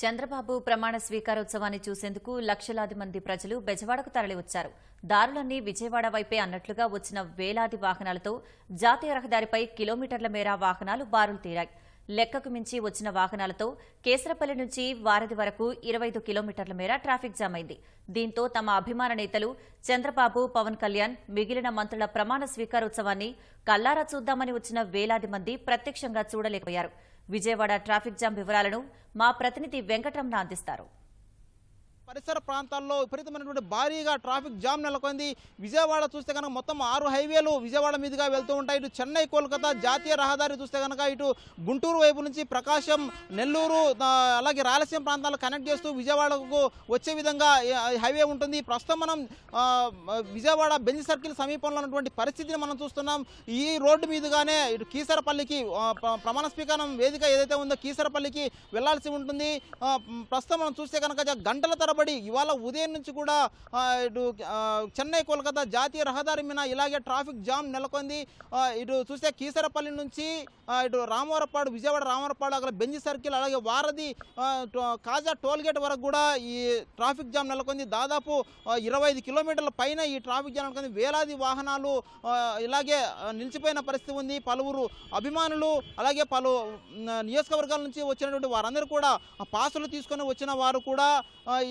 చంద్రబాబు ప్రమాణ స్వీకారోత్సవాన్ని చూసేందుకు లక్షలాది మంది ప్రజలు బెజవాడకు తరలివచ్చారు. దారులన్నీ విజయవాడ వైపే అన్నట్లుగా వచ్చిన వేలాది వాహనాలతో జాతీయ రహదారిపై కిలోమీటర్ల మేర వాహనాలు బారులు తీరాయి. లెక్కకు మించి వచ్చిన వాహనాలతో కేసరపల్లి నుంచి వారధి వరకు ఇరవై కిలోమీటర్ల మేర ట్రాఫిక్ జామ్ అయింది దీంతో తమ అభిమాన నేతలు చంద్రబాబు పవన్ కళ్యాణ్ మిగిలిన మంత్రుల ప్రమాణ స్వీకారోత్సవాన్ని కల్లారా చూద్దామని వచ్చిన వేలాది మంది ప్రత్యక్షంగా చూడలేకపోయారు. విజయవాడ ట్రాఫిక్ జామ్ వివరాలను మా ప్రతినిధి వెంకటరమణ అందిస్తారు. పరిసర ప్రాంతాల్లో విపరీతమైనటువంటి భారీగా ట్రాఫిక్ జామ్ నెలకొంది. విజయవాడ చూస్తే కనుక మొత్తం ఆరు హైవేలు విజయవాడ మీదుగా వెళ్తూ ఉంటాయి. ఇటు చెన్నై కోల్కతా జాతీయ రహదారి చూస్తే కనుక ఇటు గుంటూరు వైపు నుంచి ప్రకాశం నెల్లూరు అలాగే రాయలసీమ ప్రాంతాలు కనెక్ట్ చేస్తూ విజయవాడకు వచ్చే విధంగా హైవే ఉంటుంది. ప్రస్తుతం మనం విజయవాడ బెంజ్ సర్కిల్ సమీపంలో ఉన్నటువంటి పరిస్థితిని మనం చూస్తున్నాం. ఈ రోడ్డు మీదుగానే ఇటు కీసరపల్లికి ప్రమాణ స్వీకారం వేదిక ఏదైతే ఉందో కీసరపల్లికి వెళ్ళాల్సి ఉంటుంది. ప్రస్తుతం మనం చూస్తే కనుక గంటల తరబడి ఇవాళ ఉదయం నుంచి కూడా ఇటు చెన్నై కోల్కతా జాతీయ రహదారి మీద ఇలాగే ట్రాఫిక్ జామ్ నెలకొంది. ఇటు చూస్తే కీసరపల్లి నుంచి ఇటు రామవరపాడు విజయవాడ రామవరపాడు అక్కడ బెంజ్ సర్కిల్ అలాగే వారధి కాజా టోల్గేట్ వరకు కూడా ఈ ట్రాఫిక్ జామ్ నెలకొంది. దాదాపు ఇరవై ఐదు కిలోమీటర్ల పైన ఈ ట్రాఫిక్ జామ్ నెలకొంది. వేలాది వాహనాలు ఇలాగే నిలిచిపోయిన పరిస్థితి ఉంది. పలువురు అభిమానులు అలాగే పలు నియోజకవర్గాల నుంచి వచ్చినటువంటి వారందరూ కూడా పాసులు తీసుకొని వచ్చిన వారు కూడా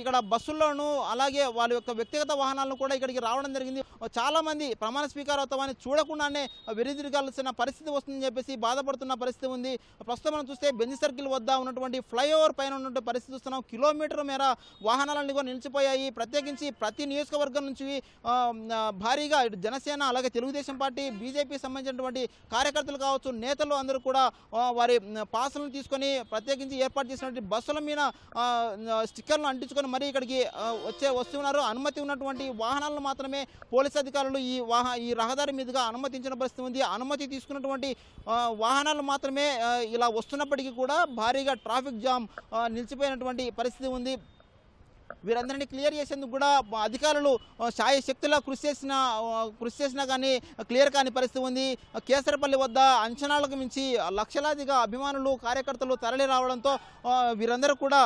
ఇక్కడ ఇక్కడ బస్సుల్లోనూ అలాగే వాళ్ళ యొక్క వ్యక్తిగత వాహనాలను కూడా ఇక్కడికి రావడం జరిగింది. చాలా మంది ప్రమాణ స్వీకారోత్సవాన్ని చూడకుండానే వెనుదిరగాల్సిన పరిస్థితి వస్తుందని చెప్పేసి బాధపడుతున్న పరిస్థితి ఉంది. ప్రస్తుతం మనం చూస్తే బెంజ్ సర్కిల్ వద్ద ఉన్నటువంటి ఫ్లైఓవర్ పైన ఉన్నటువంటి పరిస్థితి చూస్తున్నాం. కిలోమీటర్ మేర వాహనాలన్నీ కూడా నిలిచిపోయాయి. ప్రత్యేకించి ప్రతి నియోజకవర్గం నుంచి భారీగా జనసేన అలాగే తెలుగుదేశం పార్టీ బీజేపీ సంబంధించినటువంటి కార్యకర్తలు కావచ్చు నేతలు అందరూ కూడా వారి పాసులను తీసుకొని ప్రత్యేకించి ఏర్పాటు చేసినటువంటి బస్సుల మీద స్టిక్కర్లు అంటించుకొని మరీ ఇక్కడికి వచ్చే వస్తున్నారు. అనుమతి ఉన్నటువంటి వాహనాలను మాత్రమే పోలీస్ అధికారులు ఈ వాహ ఈ రహదారి మీదుగా అనుమతించిన పరిస్థితి ఉంది. అనుమతి తీసుకున్నటువంటి వాహనాలు మాత్రమే ఇలా వస్తున్నప్పటికీ కూడా భారీగా ట్రాఫిక్ జామ్ నిలిచిపోయినటువంటి పరిస్థితి ఉంది. వీరందరినీ క్లియర్ చేసేందుకు కూడా అధికారులు ఆ, శక్తిలో కృషి చేసిన కృషి చేసినా కానీ క్లియర్ కాని పరిస్థితి ఉంది. కేసరపల్లి వద్ద అంచనాలకు మించి లక్షలాదిగా అభిమానులు కార్యకర్తలు తరలి రావడంతో వీరందరూ కూడా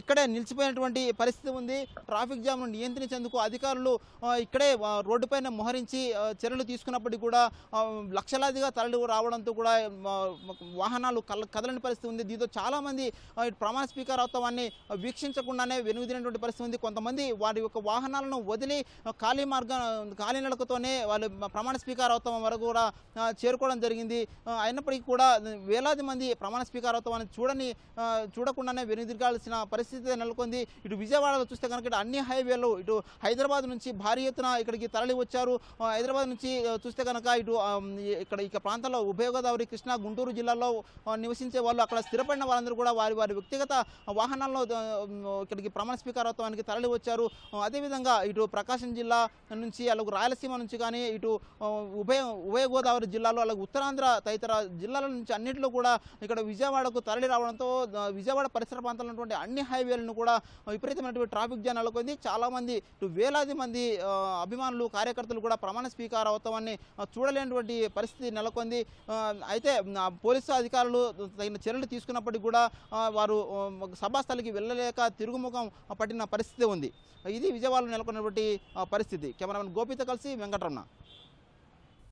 ఇక్కడే నిలిచిపోయినటువంటి పరిస్థితి ఉంది. ట్రాఫిక్ జామ్ను నియంత్రించేందుకు అధికారులు ఇక్కడే రోడ్డుపైన మోహరించి చర్యలు తీసుకున్నప్పటికీ కూడా లక్షలాదిగా తరలి రావడంతో కూడా వాహనాలు కల కదలని పరిస్థితి ఉంది. దీంతో చాలామంది ప్రమాణ స్వీకారోత్సవాన్ని వీక్షించకుండానే వెనుదిరినటువంటి పరిస్థితి ఉంది. కొంతమంది వారి యొక్క వాహనాలను వదిలి ఖాళీ మార్గం ఖాళీ నడకతోనే వాళ్ళు ప్రమాణ స్వీకారోత్సవం వరకు కూడా చేరుకోవడం జరిగింది. అయినప్పటికీ కూడా వేలాది మంది ప్రమాణ స్వీకారోత్సవాన్ని చూడని చూడకుండానే వెనుదిరగాల్సిన పరిస్థితి నెలకొంది. ఇటు విజయవాడలో చూస్తే కనుక ఇటు అన్ని హైవేలు ఇటు హైదరాబాద్ నుంచి భారీ ఎత్తున ఇక్కడికి తరలి వచ్చారు హైదరాబాద్ నుంచి చూస్తే కనుక ఇటు ఇక్కడ ఇక ప్రాంతంలో ఉభయ గోదావరి కృష్ణా గుంటూరు జిల్లాలో నివసించే వాళ్ళు అక్కడ స్థిరపడిన వాళ్ళందరూ కూడా వారి వారి వ్యక్తిగత వాహనాల్లో ఇక్కడికి ప్రమాణ స్వీకారోత్సవానికి తరలి వచ్చారు అదేవిధంగా ఇటు ప్రకాశం జిల్లా నుంచి అలాగే రాయలసీమ నుంచి కానీ ఇటు ఉభయ ఉభయ గోదావరి జిల్లాలో అలాగే ఉత్తరాంధ్ర తదితర జిల్లాల నుంచి అన్నింటిలో కూడా ఇక్కడ విజయవాడకు తరలి రావడంతో విజయవాడ పరిసర ప్రాంతాల్లో ఉన్నటువంటి అన్ని హైవేలను కూడా విపరీతమైనటువంటి ట్రాఫిక్ జామ్ నెలకొంది. చాలామంది వేలాది మంది అభిమానులు కార్యకర్తలు కూడా ప్రమాణ స్వీకార అవుతామని చూడలేనటువంటి పరిస్థితి నెలకొంది. అయితే పోలీసు అధికారులు తగిన చర్యలు తీసుకున్నప్పటికీ కూడా వారు సభాస్థలికి వెళ్ళలేక తిరుగుముఖం పట్టిన పరిస్థితి ఉంది. ఇది విజయవాడలో నెలకొన్నటువంటి పరిస్థితి. కెమెరామెన్ గోపితో కలిసి వెంకటరమణ.